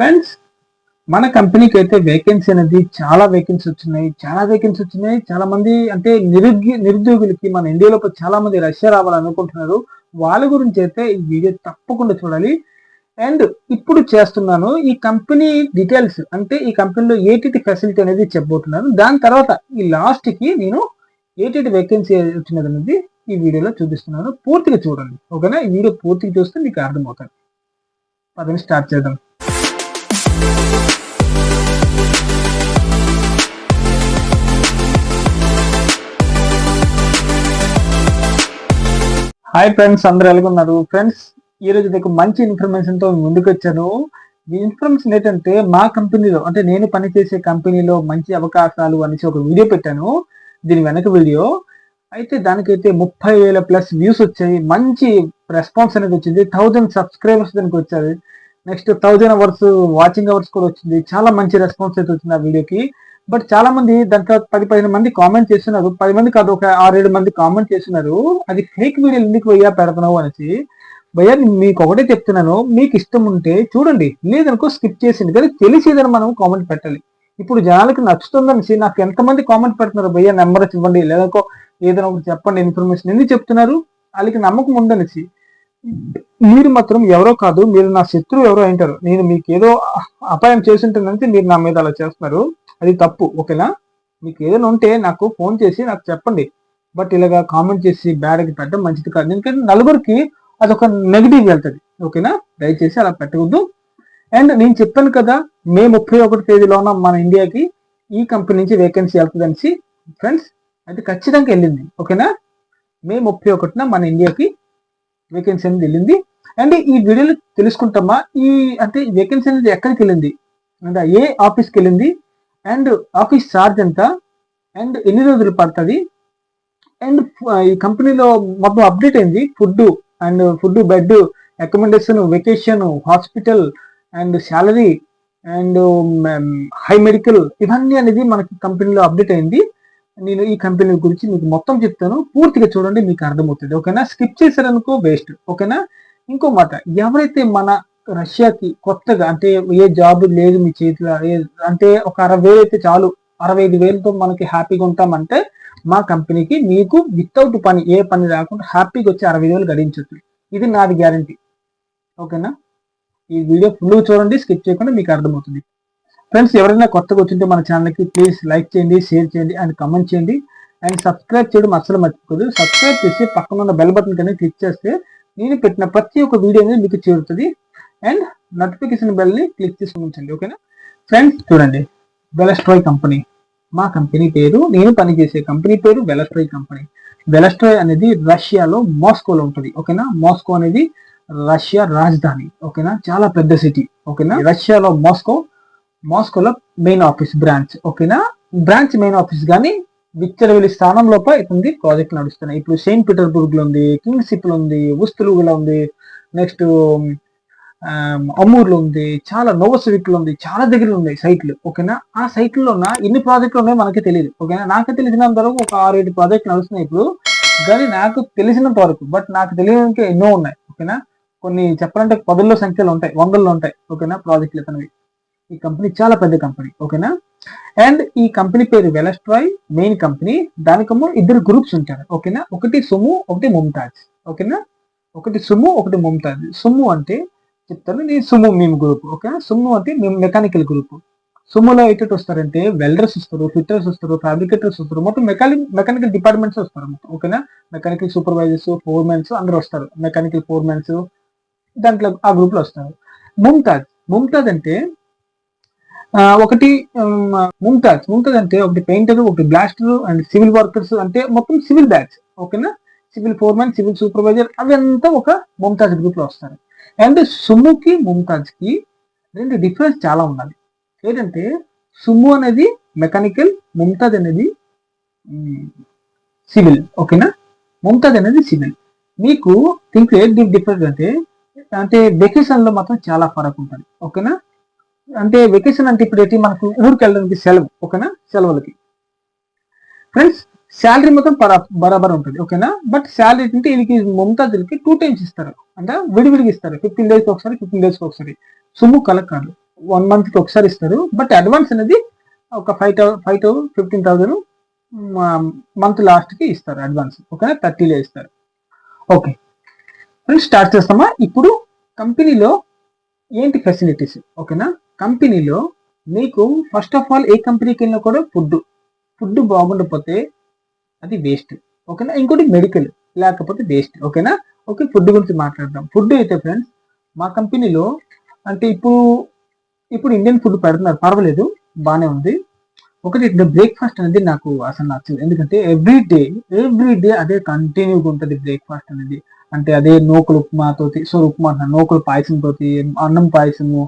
Friends మన కంపెనీకి అయితే వేకెన్సీ అనేది చాలా వేకెన్సీ వచ్చినాయి. చాలా వేకెన్సీ వచ్చినాయి. చాలా మంది అంటే నిరుద్యో నిరుద్యోగులకి మన ఇండియాలో చాలా మంది రష్యా రావాలనుకుంటున్నారు వాళ్ళ గురించి అయితే ఈ వీడియో తప్పకుండా చూడాలి. అండ్ ఇప్పుడు చేస్తున్నాను ఈ కంపెనీ డీటెయిల్స్ అంటే ఈ కంపెనీలో ఏటీటీ ఫెసిలిటీ అనేది చెప్పబోతున్నాను. దాని తర్వాత ఈ లాస్ట్కి నేను ఏటీటీ వేకెన్సీ వచ్చినది అనేది ఈ వీడియోలో చూపిస్తున్నాను. పూర్తిగా చూడండి. ఓకేనా? ఈ వీడియో పూర్తిగా చూస్తే మీకు అర్థమవుతుంది. పదని స్టార్ట్ చేద్దాం. హాయ్ ఫ్రెండ్స్ అందరూ ఎలాగున్నారు? ఫ్రెండ్స్ ఈ రోజు మీకు మంచి ఇన్ఫర్మేషన్తో ముందుకు వచ్చాను ఈ ఇన్ఫర్మేషన్ ఏంటంటే మా కంపెనీలో అంటే నేను పనిచేసే కంపెనీలో మంచి అవకాశాలు అనేసి ఒక వీడియో పెట్టాను. దీని వెనక వీడియో అయితే దానికైతే ముప్పై వేల ప్లస్ వ్యూస్ వచ్చాయి. మంచి రెస్పాన్స్ అనేది వచ్చింది. థౌజండ్ సబ్స్క్రైబర్స్ దానికి వచ్చారు. Next thousand hours watching hours కూడా వచ్చింది. చాలా మంచి రెస్పాన్స్ అయితే వచ్చింది ఆ వీడియోకి. బట్ చాలా మంది దాంట్లో పది పదిహేను మంది కామెంట్ చేస్తున్నారు. పది మంది కాదు ఒక ఆరేడు మంది కామెంట్ చేస్తున్నారు. అది ఫేక్ వీడియోలు ఎందుకు వయ్యా పెడుతున్నావు అనేసి. భయ్యా మీకు ఒకటే చెప్తున్నాను. మీకు ఇష్టం ఉంటే చూడండి. లేదనుకో స్కిప్ చేసింది కానీ తెలిసేదని మనం కామెంట్ పెట్టాలి. ఇప్పుడు జనాలకి నచ్చుతుందనేసి నాకు ఎంతమంది కామెంట్ పెడుతున్నారు? భయ్యా నెంబర్ ఇవ్వండి. లేదనుకో ఏదైనా ఒకటి చెప్పండి. ఇన్ఫర్మేషన్ ఎందుకు చెప్తున్నారు? వాళ్ళకి నమ్మకం ఉందనేసి. మీరు మాత్రం ఎవరో కాదు మీరు నా శత్రువు ఎవరో అంటారు. నేను మీకు ఏదో అపాయం చేసి మీరు నా మీద అలా చేస్తున్నారు. అది తప్పు ఓకేనా? మీకు ఏదైనా ఉంటే నాకు ఫోన్ చేసి నాకు చెప్పండి. బట్ ఇలాగా కామెంట్ చేసి బ్యాడ్కి పెట్టడం మంచిది కాదు. ఎందుకంటే నలుగురికి అదొక నెగిటివ్ వెళ్తుంది ఓకేనా? దయచేసి అలా పెట్టకూడదు. అండ్ నేను చెప్పాను కదా మే ముప్పై ఒకటి తేదీలో ఉన్న మన ఇండియాకి ఈ కంపెనీ నుంచి వేకెన్సీ వెళ్తుంది అనేసి ఫ్రెండ్స్ అది ఖచ్చితంగా వెళ్ళింది ఓకేనా? మే ముప్పై ఒకటిన మన ఇండియాకి వేకెన్సీ అనేది వెళ్ళింది. అండ్ ఈ వీడియోలో తెలుసుకుంటామా? ఈ అంటే వేకెన్సీ అనేది ఎక్కడికి వెళ్ళింది? అంటే ఏ ఆఫీస్కి వెళ్ళింది? అండ్ ఆఫీస్ ఛార్జ్ ఎంత? అండ్ ఎన్ని రోజులు పడుతుంది? అండ్ ఈ కంపెనీలో మొత్తం అప్డేట్ అయింది food and food bed accommodation vacation hospital and salary and high medical ఇవన్నీ అనేది మనకి కంపెనీలో అప్డేట్ అయింది. నేను ఈ కంపెనీ గురించి మీకు మొత్తం చెప్తాను. పూర్తిగా చూడండి మీకు అర్థమవుతుంది. ఓకేనా? స్కిప్ చేశారనుకో వేస్ట్ ఓకేనా? ఇంకో మాట. ఎవరైతే మన రష్యాకి కొత్తగా అంటే ఏ జాబ్ లేదు మీ చేతిలో అంటే ఒక అరవై వేలు అయితే చాలు. అరవై ఐదు వేలతో మనకి హ్యాపీగా ఉంటామంటే మా కంపెనీకి మీకు వితౌట్ పని ఏ పని రాకుండా హ్యాపీగా వచ్చి అరవై వేలు గడించవచ్చు ఇది నాది గ్యారంటీ ఓకేనా? ఈ వీడియో ఫుల్ చూడండి స్కిప్ చేయకుండా మీకు అర్థమవుతుంది. ఫ్రెండ్స్ ఎవరైనా కొత్తగా వచ్చింటే మన ఛానల్కి ప్లీజ్ లైక్ చేయండి షేర్ చేయండి అండ్ కమెంట్ చేయండి. అండ్ సబ్స్క్రైబ్ చేయడం అస్సలు మర్చిపోదు. సబ్స్క్రైబ్ చేసి పక్కన ఉన్న బెల్ బటన్ కానీ క్లిక్ చేస్తే నేను పెట్టిన ప్రతి ఒక్క వీడియో అనేది మీకు చేరుతుంది. అండ్ నోటిఫికేషన్ బెల్ని క్లిక్ చేసి ఉంచండి ఓకేనా ఫ్రెండ్స్ చూడండి. వెలస్ట్రాయ్ కంపెనీ మా కంపెనీ పేరు నేను పనిచేసే కంపెనీ పేరు వెలస్ట్రాయ్ కంపెనీ వెలస్ట్రాయ్ అనేది రష్యాలో మాస్కోలో ఉంటుంది ఓకేనా మాస్కో అనేది రష్యా రాజధాని ఓకేనా చాలా పెద్ద సిటీ ఓకేనా రష్యాలో మాస్కో మాస్కోలో మెయిన్ ఆఫీస్ బ్రాంచ్ ఓకేనా బ్రాంచ్ మెయిన్ ఆఫీస్ కానీ విచ్చలవిలి స్థానం లోపల ఉంది ప్రాజెక్ట్ నడుస్తున్నాయి. ఇప్పుడు సెయింట్ పీటర్బర్గ్లో ఉంది కింగ్ సిప్లో ఉంది ఉస్తులుగులో ఉంది నెక్స్ట్ అమ్మూర్లో ఉంది చాలా నోవసివిక్లో ఉంది చాలా దగ్గర ఉన్నాయి సైట్లు ఓకేనా ఆ సైట్లో ఉన్న ఎన్ని ప్రాజెక్టులు ఉన్నాయో మనకి తెలియదు ఓకేనా నాకు తెలిసినంత వరకు ఒక ఆరు ఏడు ప్రాజెక్టులు నడుస్తున్నాయి ఇప్పుడు కానీ నాకు తెలిసినంత వరకు బట్ నాకు తెలియడానికి ఎన్నో ఉన్నాయి ఓకేనా కొన్ని చెప్పాలంటే పదుల్లో సంఖ్యలో ఉంటాయి వందల్లో ఉంటాయి ఓకేనా ప్రాజెక్టులు ఇతనివి. ఈ కంపెనీ చాలా పెద్ద కంపెనీ ఓకేనా అండ్ ఈ కంపెనీ పేరు వెలస్ట్రాయ్ మెయిన్ కంపెనీ దానికము ఇద్దరు గ్రూప్స్ ఉంటారు ఓకేనా ఒకటి సుము ఒకటి ముమ్తాజ్ ఓకేనా ఒకటి సుము ఒకటి ముమ్తాజ్ సుము అంటే చెప్తాను నేను సుము మేము గ్రూప్ ఓకేనా సుము అంటే మేము మెకానికల్ గ్రూప్ సుమ్ములో ఎటు వస్తారంటే వెల్డర్స్ వస్తారు ఫిట్టర్స్ వస్తారు ఫ్యాబ్రికేటర్స్ వస్తారు మొత్తం మెకానిక్ మెకానికల్ డిపార్ట్మెంట్స్ వస్తారు మొత్తం ఓకేనా మెకానికల్ సూపర్వైజర్స్ ఫోర్మెన్స్ అందరూ వస్తారు మెకానికల్ ఫోర్మెన్స్ దాంట్లో ఆ గ్రూప్లో వస్తారు. ముమ్తాజ్ ముమ్తాజ్ అంటే ఒకటి ముంతాజ్. ముంతాజ్ అంటే ఒకటి పెయింటర్ ఒకటి బ్లాస్టర్ అండ్ సివిల్ వర్కర్స్ అంటే మొత్తం సివిల్ బ్యాచ్ ఓకేనా సివిల్ ఫోర్మెన్ సివిల్ సూపర్వైజర్ అవంతా ఒక ముంతాజ్ గ్రూప్లో వస్తారు. అండ్ సుమ్ముకి ముంతాజ్కి రెండు డిఫరెన్స్ చాలా ఉండాలి. ఏంటంటే సుమ్ము అనేది మెకానికల్ ముంతాజ్ అనేది సివిల్ ఓకేనా ముంతాజ్ అనేది సివిల్ మీకు థింక్ ఏ డిఫరెన్స్ అంటే అంటే వెకేషన్లో మాత్రం చాలా ఫరక్ ఉంటుంది. ఓకేనా అంటే వెకేషన్ అంటే ఇప్పుడు ఏంటి మనకు ఊరికి వెళ్ళడానికి సెలవు ఓకేనా? సెలవులకి. ఫ్రెండ్స్ శాలరీ మొత్తం బరాబర్ ఉంటుంది ఓకేనా? బట్ శాలరీ అంటే వీళ్ళకి ముంతాజులకి టూ టైమ్స్ ఇస్తారు. అంటే విడివిడిగా ఇస్తారు. ఫిఫ్టీన్ డేస్ ఒకసారి ఫిఫ్టీన్ డేస్ ఒకసారి. సుమ్ము కలెక్ట్ కాదు వన్ మంత్కి ఒకసారి ఇస్తారు. బట్ అడ్వాన్స్ అనేది ఒక five thou five to fifteen thousand month లాస్ట్కి ఇస్తారు అడ్వాన్స్ ఓకేనా? థర్టీలో ఇస్తారు. ఓకే ఫ్రెండ్స్ స్టార్ట్ చేస్తామా? ఇప్పుడు కంపెనీలో ఏంటి ఫెసిలిటీస్ ఓకేనా? కంపెనీలో మీకు ఫస్ట్ ఆఫ్ ఆల్ ఏ కంపెనీకి వెళ్ళినా కూడా ఫుడ్ ఫుడ్ బాగుండకపోతే అది వేస్ట్ ఓకేనా? ఇంకోటి మెడికల్ లేకపోతే వేస్ట్ ఓకేనా? ఓకే ఫుడ్ గురించి మాట్లాడదాం. ఫుడ్ అయితే ఫ్రెండ్స్ మా కంపెనీలో అంటే ఇప్పుడు ఇప్పుడు ఇండియన్ ఫుడ్ పెడుతున్నారు. పర్వాలేదు బాగానే ఉంది. ఒకటి బ్రేక్ఫాస్ట్ అనేది నాకు అసలు నచ్చదు. ఎందుకంటే ఎవ్రీ డే ఎవ్రీ డే అదే కంటిన్యూగా ఉంటుంది బ్రేక్ఫాస్ట్ అనేది. అంటే అదే నూకలు ఉప్మాతో సో ఉప్మా అంటున్నాను నూకలు పాయసంతో అన్నం పాయసము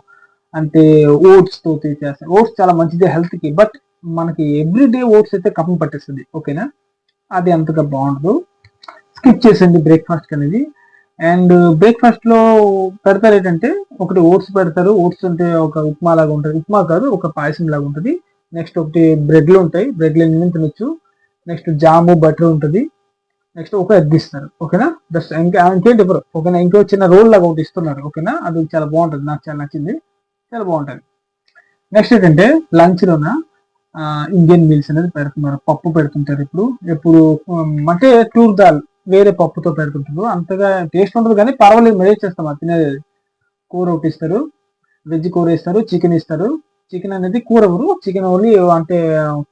అంటే ఓట్స్ తోటి చేస్తారు ఓట్స్ చాలా మంచిది హెల్త్కి బట్ మనకి ఎవ్రీ డే ఓట్స్ అయితే కప్పం పట్టేస్తుంది ఓకేనా? అది అంతగా బాగుండదు. స్కిప్ చేసింది బ్రేక్ఫాస్ట్ అనేది. అండ్ బ్రేక్ఫాస్ట్లో పెడతారు ఏంటంటే ఒకటి ఓట్స్ పెడతారు. ఓట్స్ అంటే ఒక ఉప్మా లాగా ఉంటుంది. ఉప్మా కాదు ఒక పాయసం లాగా ఉంటుంది. నెక్స్ట్ ఒకటి బ్రెడ్లు ఉంటాయి. బ్రెడ్లు ఎన్ని తినొచ్చు? నెక్స్ట్ జాము బటర్ ఉంటుంది. నెక్స్ట్ ఒక ఎగ్ ఇస్తారు ఓకేనా? జస్ట్ ఇంకా ఇంకేంటి ఎవరు ఓకేనా? ఇంకో చిన్న రోల్ లాగా ఒకటి ఇస్తున్నారు ఓకేనా? అది చాలా బాగుంటుంది నాకు చాలా నచ్చింది. చాలా బాగుంటుంది. నెక్స్ట్ ఏంటంటే లంచ్లోన ఇండియన్ మీల్స్ అనేది పెడుతున్నారు. పప్పు పెడుతుంటారు ఇప్పుడు. ఎప్పుడు అంటే టూర్ దాల్ వేరే పప్పుతో పెడుతుంటారు. అంతగా టేస్ట్ ఉండదు కానీ పర్వాలేదు మెరేజ్ చేస్తాం. అది తినేది కూర ఒకటి ఇస్తారు వెజ్ కూర ఇస్తారు చికెన్ ఇస్తారు చికెన్ అనేది కూర ఊరు. చికెన్ ఓన్లీ అంటే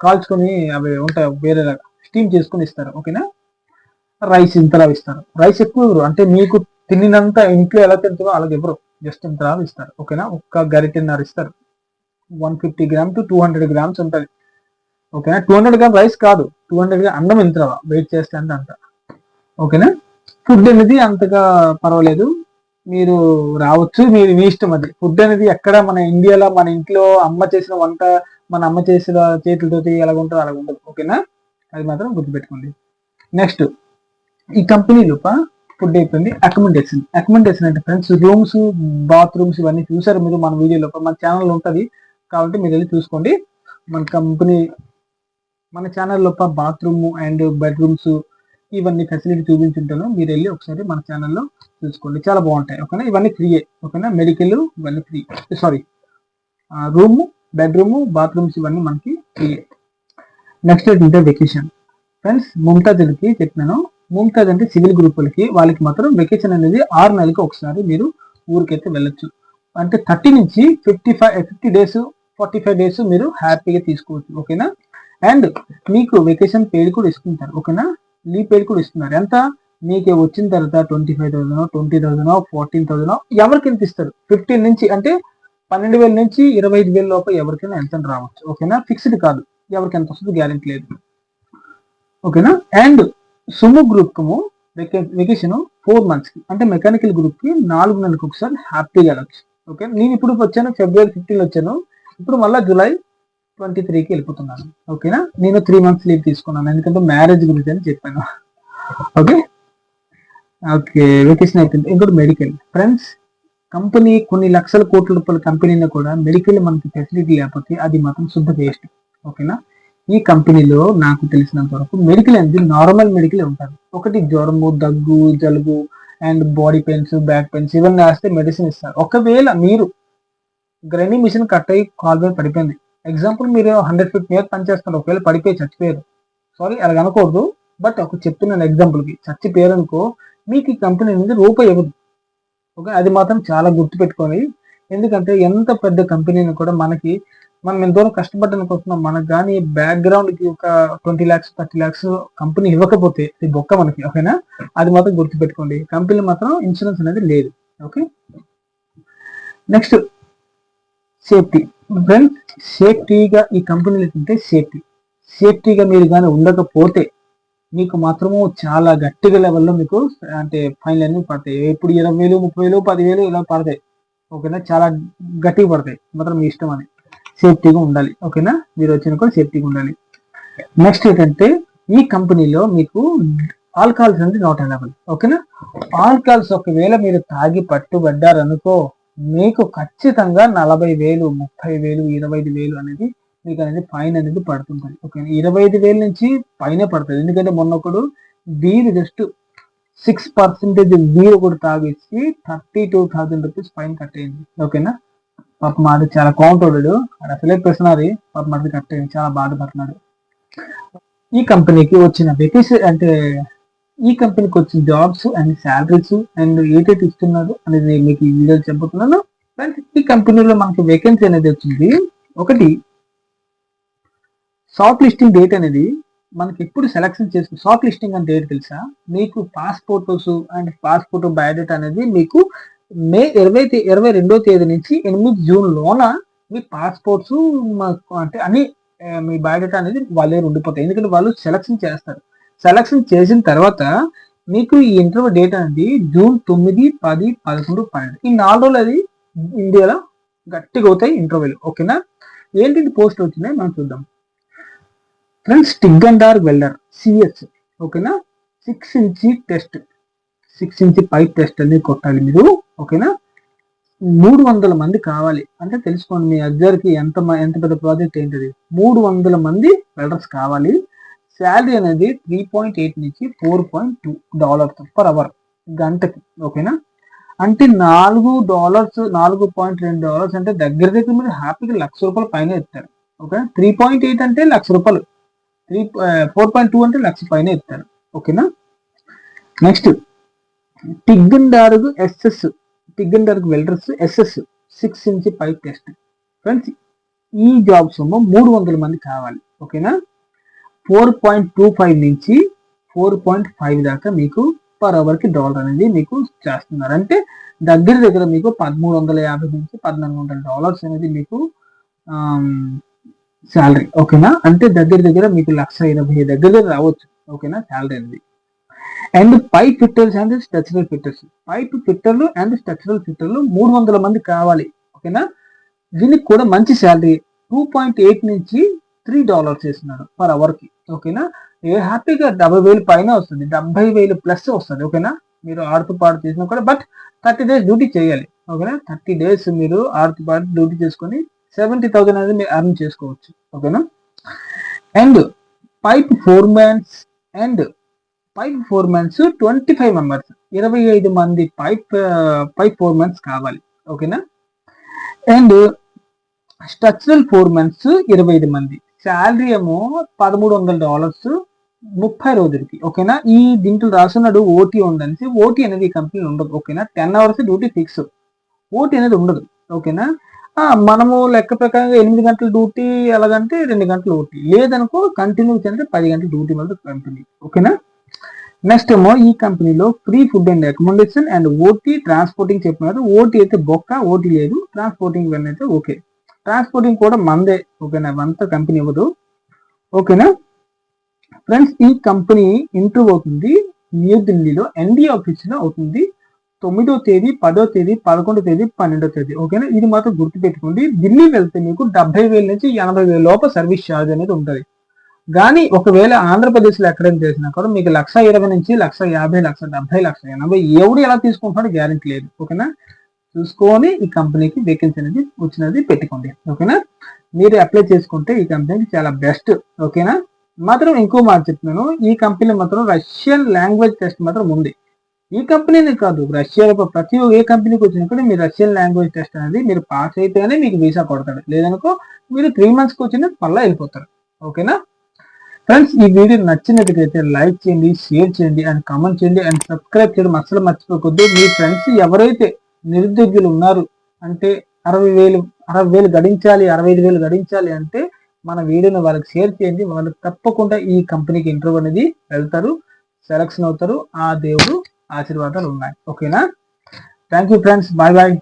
కాల్చుకొని అవి ఉంటాయి వేరే స్టీమ్ చేసుకొని ఇస్తారు ఓకేనా? రైస్ ఇంతలా ఇస్తారు రైస్ ఎక్కువ ఇవ్వరు అంటే మీకు తిన్నంత ఇంట్లో ఎలా తింటారో అలాగే ఇవ్వరు. జస్ట్ ఇంతలా ఇస్తారు. ఓకేనా? ఒక్క గరిటెన్నర ఇస్తారు. One fifty gram to two hundred grams ఉంటుంది. ఓకేనా? టూ హండ్రెడ్ గ్రామ్ రైస్ కాదు. టూ హండ్రెడ్ గ్రామ్ అన్నం ఇంత వెయిట్ చేస్తే అంత అంత. ఓకేనా? ఫుడ్ అనేది అంతగా పర్వాలేదు. మీరు రావచ్చు. మీరు మీ ఇష్టం అది. ఫుడ్ అనేది ఎక్కడ మన ఇండియాలో మన ఇంట్లో అమ్మ చేసిన వంట మన అమ్మ చేసిన చేతులతో ఎలా ఉంటుందో అలాగ ఉండదు. ఓకేనా? అది మాత్రం గుర్తుపెట్టుకోండి. నెక్స్ట్ ఈ కంపెనీ లోప ఫుడ్ అయిపోయింది. అకామిడేషన్ అకామిడేషన్ అంటే ఫ్రెండ్స్ రూమ్స్ బాత్రూమ్స్ ఇవన్నీ చూసారు మీరు మన వీడియో లోపల. మన ఛానల్ ఉంటుంది. కాబట్టి మీరు వెళ్ళి చూసుకోండి. మన కంపెనీ మన ఛానల్ లోప బాత్రూమ్ అండ్ బెడ్రూమ్స్ ఇవన్నీ ఫెసిలిటీ చూపించుంటాను. మీరు వెళ్ళి ఒకసారి మన ఛానల్లో చూసుకోండి. చాలా బాగుంటాయి. ఓకేనా? ఇవన్నీ ఫ్రీయే ఓకేనా? మెడికల్ ఇవన్నీ free sorry room bedroom bathrooms ఇవన్నీ మనకి ఫ్రీయే నెక్స్ట్ ఏంటంటే వెకేషన్ ఫ్రెండ్స్ ముంతాజ్కి చెప్పినాను ముంతాజ్ అంటే సివిల్ గ్రూపులకి వాళ్ళకి మాత్రం వెకేషన్ అనేది ఆరు నెలలకి ఒకసారి మీరు ఊరికైతే వెళ్ళొచ్చు. అంటే థర్టీ నుంచి fifty five fifty days forty five days మీరు హ్యాపీగా తీసుకోవచ్చు ఓకేనా? అండ్ మీకు వెకేషన్ పేడ్ కూడా ఇస్తుంటారు ఓకేనా? లీవ్ పేడ్ కూడా ఇస్తున్నారు. ఎంత? మీకు వచ్చిన తర్వాత twenty five thousand twenty thousand fourteen thousand ఎవరికి ఎంత ఇస్తారు. ఫిఫ్టీన్ నుంచి అంటే పన్నెండు వేల నుంచి ఇరవై ఐదు వేల లోపల ఎవరికైనా ఎంత రావచ్చు ఓకేనా? ఫిక్స్డ్ కాదు ఎవరికి ఎంత వస్తుంది గ్యారెంటీ లేదు ఓకేనా? అండ్ సుము గ్రూప్ వెకేషన్ ఫోర్ మంత్స్కి అంటే మెకానికల్ గ్రూప్కి నాలుగు నెలలకు ఒకసారి హ్యాపీగా వెళ్ళచ్చు ఓకే? నేను ఇప్పుడు వచ్చాను ఫిబ్రవరి ఫిఫ్టీన్ వచ్చాను. ఇప్పుడు మళ్ళీ జూలై ట్వంటీ త్రీకి వెళ్ళిపోతున్నాను. ఓకేనా? నేను త్రీ మంత్స్ లీవ్ తీసుకున్నాను. ఎందుకంటే మ్యారేజ్ గురించి అని చెప్పాను. ఓకే? ఓకే వెకేషన్ అయిపోయింది. ఇంకోటి మెడికల్. ఫ్రెండ్స్ కంపెనీ కొన్ని లక్షల కోట్ల రూపాయల కంపెనీని కూడా మెడికల్ మనకి ఫెసిలిటీ లేకపోతే అది మాత్రం శుద్ధ వేస్ట్. ఓకేనా? ఈ కంపెనీలో నాకు తెలిసినంత వరకు మెడికల్ అనేది నార్మల్ మెడికల్ ఉంటారు. ఒకటి జ్వరము దగ్గు జలుబు and body pains back pains ఇవన్నీ వేస్తే మెడిసిన్ ఇస్తారు. ఒకవేళ మీరు గ్రైండింగ్ మిషన్ కట్ అయ్యి కాల్ మీద పడిపోయింది. ఎగ్జాంపుల్ మీరు హండ్రెడ్ ఫిఫ్టీ ఇయర్స్ పనిచేస్తారు ఒకవేళ పడిపోయి చచ్చిపోయారు. సారీ అలా అనకూడదు. బట్ ఒక చెప్తున్నాను ఎగ్జాంపుల్కి చచ్చిపోయారు అనుకో మీకు ఈ కంపెనీ అనేది రూపాయి ఇవ్వదు. ఓకే అది మాత్రం చాలా గుర్తుపెట్టుకోవాలి. ఎందుకంటే ఎంత పెద్ద కంపెనీని కూడా మనకి మనం ఎంతో దూరం కష్టపడడానికి వస్తున్నాం మనకు కానీ బ్యాక్గ్రౌండ్కి ఒక twenty lakhs thirty lakhs company ఇవ్వకపోతే అది బొక్క మనకి ఓకేనా అది మాత్రం గుర్తుపెట్టుకోండి. కంపెనీ మాత్రం ఇన్సూరెన్స్ అనేది లేదు ఓకే నెక్స్ట్ సేఫ్టీ ఫ్రెండ్స్ సేఫ్టీగా ఈ కంపెనీలు తింటే సేఫ్టీ సేఫ్టీగా మీరు కానీ ఉండకపోతే మీకు మాత్రము చాలా గట్టిగా లెవెల్లో మీకు అంటే ఫైన్లు అన్ని పడతాయి. ఇప్పుడు ఇరవై వేలు ముప్పై వేలు పదివేలు ఇలా పడతాయి ఓకేనా చాలా గట్టిగా పడతాయి మాత్రం మీ ఇష్టం అని. సేఫ్టీగా ఉండాలి. ఓకేనా? మీరు వచ్చిన కూడా సేఫ్టీగా ఉండాలి. నెక్స్ట్ ఏంటంటే ఈ కంపెనీలో మీకు ఆల్కహాల్స్ అనేది నాట్ అవైలబుల్ ఓకేనా? ఆల్కహాల్స్ ఒకవేళ మీరు తాగి పట్టుబడ్డారనుకో మీకు ఖచ్చితంగా నలభై వేలు ముప్పై వేలు ఇరవై ఐదు వేలు అనేది మీకు అనేది ఫైన్ అనేది పడుతుంటుంది. ఓకే ఇరవై ఐదు వేల నుంచి పైన పడుతుంది. ఎందుకంటే మొన్న ఒకడు beer just six percentage beer కూడా తాగేసి thirty two thousand rupees fine cut అయింది ఓకేనా? పాప మాది చాలా కౌంటోడు అది ఫిలిప్ ప్రశ్నది పాప మాది కరెక్ట్ చాలా బాధపడుతున్నాడు. ఈ కంపెనీకి వచ్చిన వెకేసి అంటే ఈ కంపెనీకి వచ్చిన జాబ్స్ అండ్ శాలరీస్ అండ్ ఏటైతే ఇస్తున్నారు అనేది నేను మీకు ఈ వీడియో చెప్పుతున్నాను. ఫ్రెండ్స్ ఈ కంపెనీలో మనకి వేకెన్సీ అనేది వచ్చింది. ఒకటి షార్ట్ లిస్టింగ్ డేట్ అనేది మనకి ఎప్పుడు సెలక్షన్ చేసిన షార్ట్ లిస్టింగ్ అంటే ఏంటి తెలుసా? మీకు పాస్పోర్ట్స్ అండ్ పాస్పోర్ట్ బయోడేటా అనేది మీకు మే ఇరవై ఇరవై రెండో తేదీ నుంచి ఎనిమిది జూన్ లోన మీ పాస్పోర్ట్స్ అంటే అన్ని మీ బయోడేటా అనేది వాళ్ళే ఉండిపోతాయి. ఎందుకంటే వాళ్ళు సెలక్షన్ చేస్తారు. సెలక్షన్ చేసిన తర్వాత మీకు ఈ ఇంటర్వ్యూ డేట్ అనేది జూన్ తొమ్మిది పది పదకొండు పన్నెండు. ఈ నాలుగు రోజులు అది ఇండియాలో గట్టిగా అవుతాయి ఇంటర్వ్యూలు. ఓకేనా? ఏంటి పోస్ట్ వచ్చినాయి? మనం చూద్దాం. ఫ్రెండ్స్ స్టిగ్ అండ్ ఆర్ వెల్డర్ సిఎస్ ఓకేనా? Six inch test. Six inch pipe test అనేది కొట్టాలి మీరు ఓకేనా? మూడు వందల మంది కావాలి. అంటే తెలుసుకోండి మీ అద్దరికి ఎంత ఎంత పెద్ద ప్రాజెక్ట్ ఏంటిది? మూడు వందల మంది వెల్డర్స్ కావాలి. శాలరీ అనేది త్రీ పాయింట్ ఎయిట్ నుంచి four point two dollars per hour గంటకి ఓకేనా? అంటే నాలుగు డాలర్స్ నాలుగు పాయింట్ రెండు డాలర్స్ అంటే దగ్గర దగ్గర మీరు హ్యాపీగా లక్ష రూపాయలు పైన ఇస్తారు ఓకే త్రీ పాయింట్ ఎయిట్ అంటే లక్ష రూపాయలు. త్రీ ఫోర్ పాయింట్ టూ అంటే లక్ష పైన ఇస్తారు ఓకేనా? నెక్స్ట్ టిగ్గండారుగు SS టిగ్గండారుగు welders SS six inch pipe test friends ఈ జాబ్ సొమ్ము మూడు వందల మంది కావాలి ఓకేనా? ఫోర్ పాయింట్ టూ ఫైవ్ నుంచి ఫోర్ పాయింట్ ఫైవ్ దాకా మీకు పర్ అవర్కి డాలర్ అనేది మీకు చేస్తున్నారు. అంటే దగ్గర దగ్గర మీకు పదమూడు వందల యాభై నుంచి పద్నాలుగు వందల డాలర్స్ అనేది మీకు శాలరీ ఓకేనా? అంటే దగ్గర దగ్గర మీకు లక్ష ఇరవై దగ్గర దగ్గర రావచ్చు ఓకేనా? శాలరీ అనేది. And pipe fitters and structural fitters pipe ఫిట్టర్లు and structural ఫిట్టర్లు మూడు వందల మంది కావాలి. ఓకేనా? దీనికి కూడా మంచి శాలరీ. టూ పాయింట్ ఎయిట్ నుంచి త్రీ డాలర్స్ ఇస్తున్నారు పర్ అవర్కి. ఓకేనా? ఏ హ్యాపీగా డెబ్బై వేలు పైన వస్తుంది. డెబ్బై వేలు ప్లస్ వస్తుంది. ఓకేనా? మీరు ఆడుతూ పాడు చేసినా కూడా బట్ థర్టీ డేస్ డ్యూటీ చేయాలి. ఓకేనా? థర్టీ డేస్ మీరు ఆడుతూ పాడు డ్యూటీ చేసుకొని సెవెంటీ థౌసండ్ అనేది మీరు అర్న్ చేసుకోవచ్చు. ఓకేనా? And pipe foremans and pipe four months twenty five members ఇరవై ఐదు మంది పైప్ పైప్ ఫోర్ మంత్స్ కావాలి. ఓకేనా? అండ్ స్ట్రక్చరల్ ఫోర్ మంత్స్ ఇరవై ఐదు మంది. శాలరీ ఏమో పదమూడు వందల డాలర్స్ ముప్పై రోజులకి. ఓకేనా? ఈ దీంట్లో రాస్తున్నాడు ఓటీ ఉందని ఓటీ అనేది ఈ కంపెనీలో ఉండదు. ఓకేనా? Ten hours duty fix OT అనేది ఉండదు. ఓకేనా? మనము లెక్క ప్రకారంగా ఎనిమిది గంటల డ్యూటీ ఎలాగంటే రెండు గంటలు ఓటీ లేదనుకో కంటిన్యూ అంటే పది గంటల డ్యూటీ వల్ల కంపెనీ ఓకేనా? నెక్స్ట్ ఏమో ఈ కంపెనీలో free food and accommodation and OT transporting చెప్పినారు. ఓటీ అయితే బొక్క ఓటీ లేదు. ట్రాన్స్పోర్టింగ్ ఇవన్నీ అయితే ఓకే ట్రాన్స్పోర్టింగ్ కూడా మందే ఓకేనా అంతా కంపెనీ ఇవ్వదు. ఓకేనా ఫ్రెండ్స్ ఈ కంపెనీ ఇంటర్వ్యూ అవుతుంది. న్యూఢిల్లీలో ఎన్డీఏ ఆఫీస్లో అవుతుంది. తొమ్మిదో తేదీ పదో తేదీ పదకొండో తేదీ పన్నెండో తేదీ. ఓకేనా ఇది మాత్రం గుర్తుపెట్టుకోండి. ఢిల్లీ వెళ్తే మీకు డెబ్బై వేల నుంచి ఎనభై వేల లోపల సర్వీస్ ఛార్జ్ అనేది ఉంటుంది. కానీ ఒకవేళ ఆంధ్రప్రదేశ్లో ఎక్కడైనా చేసినా కూడా మీకు లక్ష ఇరవై నుంచి లక్ష యాభై లక్ష డెబ్బై లక్ష ఎనభై ఎవడు ఎలా తీసుకుంటున్నాడు గ్యారెంటీ లేదు. ఓకేనా? చూసుకొని ఈ కంపెనీకి వేకెన్సీ అనేది వచ్చినది పెట్టుకోండి. ఓకేనా? మీరు అప్లై చేసుకుంటే ఈ కంపెనీకి చాలా బెస్ట్ ఓకేనా? మాత్రం ఇంకో మాట చెప్తున్నాను. ఈ కంపెనీ మాత్రం రష్యన్ లాంగ్వేజ్ టెస్ట్ మాత్రం ఉంది. ఈ కంపెనీనే కాదు రష్యాలో ప్రతి ఒక్క ఏ కంపెనీకి వచ్చినా కూడా మీరు రష్యన్ లాంగ్వేజ్ టెస్ట్ అనేది మీరు పాస్ అయితేనే మీకు వీసా కొడతాడు. లేదనుకో మీరు త్రీ మంత్స్కి వచ్చిన మళ్ళీ వెళ్ళిపోతారు ఓకేనా? ఫ్రెండ్స్ ఈ వీడియో నచ్చినట్టుగైతే లైక్ చేయండి షేర్ చేయండి అండ్ కామెంట్ చేయండి అండ్ సబ్స్క్రైబ్ చేయడం అసలు మర్చిపోకూడదు. మీ ఫ్రెండ్స్ ఎవరైతే నిరుద్యోగులు ఉన్నారు అంటే అరవై వేలు అరవై వేలు గడించాలి అరవై ఐదు వేలు గడించాలి అంటే మన వీడియోని వాళ్ళకి షేర్ చేయండి. వాళ్ళు తప్పకుండా ఈ కంపెనీకి ఇంటర్వ్యూ అనేది వెళ్తారు సెలక్షన్ అవుతారు. ఆ దేవుడు ఆశీర్వాదాలు ఉన్నాయి. ఓకేనా thank you friends bye bye